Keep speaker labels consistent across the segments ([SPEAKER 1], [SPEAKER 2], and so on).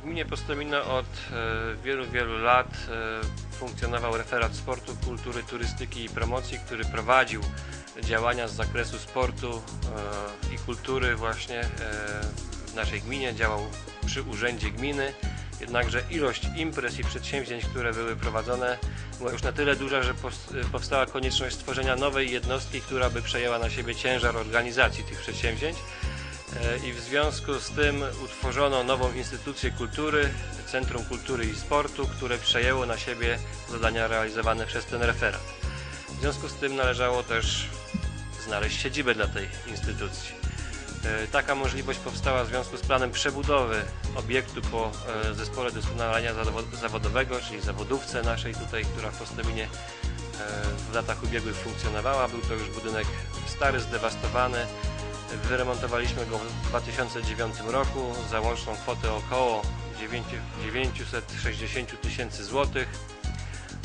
[SPEAKER 1] W gminie Postomino od e, wielu, wielu lat e, funkcjonował referat sportu, kultury, turystyki i promocji, który prowadził działania z zakresu sportu e, i kultury właśnie w naszej gminie. Działał przy urzędzie gminy. Jednakże ilość imprez i przedsięwzięć, które były prowadzone, była już na tyle duża, że powstała konieczność stworzenia nowej jednostki, która by przejęła na siebie ciężar organizacji tych przedsięwzięć. E, I w związku z tym utworzono nową instytucję kultury, Centrum Kultury i Sportu, które przejęło na siebie zadania realizowane przez ten referat. W związku z tym należało też znaleźć siedzibę dla tej instytucji. E, Taka możliwość powstała w związku z planem przebudowy obiektu po e, zespole doskonalenia zawo- zawodowego, czyli zawodówce naszej tutaj, która w Postominie e, w latach ubiegłych funkcjonowała. Był to już budynek stary, zdewastowany. Wyremontowaliśmy go w 2009 roku za łączną kwotę około 9 960 tysięcy złotych.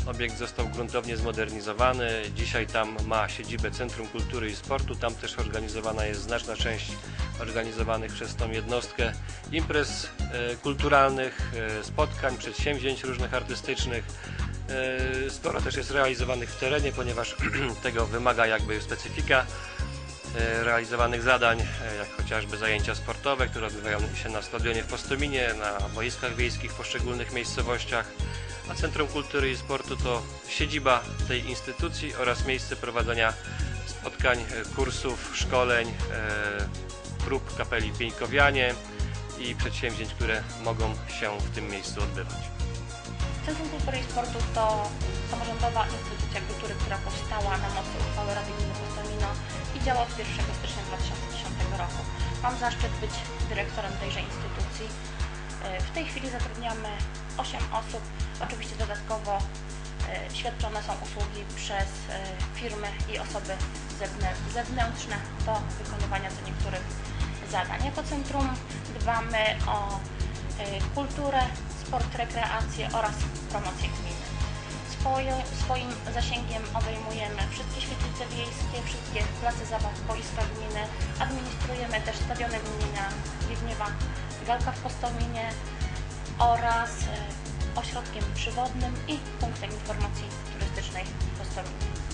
[SPEAKER 1] Obiekt został gruntownie zmodernizowany. Dzisiaj tam ma siedzibę Centrum Kultury i Sportu. Tam też organizowana jest znaczna część organizowanych przez tą jednostkę imprez e, kulturalnych, e, spotkań, przedsięwzięć różnych artystycznych. E, Sporo też jest realizowanych w terenie, ponieważ tego wymaga jakby specyfika realizowanych zadań, e, jak chociażby zajęcia sportowe, które odbywają się na stadionie w Postominie, na boiskach wiejskich w poszczególnych miejscowościach. A Centrum Kultury i Sportu to siedziba tej instytucji oraz miejsce prowadzenia spotkań, e, kursów, szkoleń, e, prób kapeli Pieńkowianie i przedsięwzięć, które mogą się w tym miejscu odbywać.
[SPEAKER 2] Centrum Kultury i Sportu to samorządowa instytucja kultury, która powstała na mocy uchwały Rady działa od 1 stycznia 2010 roku. Mam zaszczyt być dyrektorem tejże instytucji. E, W tej chwili zatrudniamy 8 osób. Oczywiście dodatkowo e, świadczone są usługi przez e, firmy i osoby zewnę- zewnętrzne do wykonywania co niektórych zadań. Jako centrum dbamy o kulturę, sport, rekreację oraz promocję gminy. Swoim zasięgiem obejmujemy wszystkie świetlice wiejskie, wszystkie place zabaw, boiska gminy. Administrujemy też stadiony gmina Wiedniewa, Galka w Postominie oraz e, ośrodkiem przywodnym i punktem informacji turystycznej w Postominie.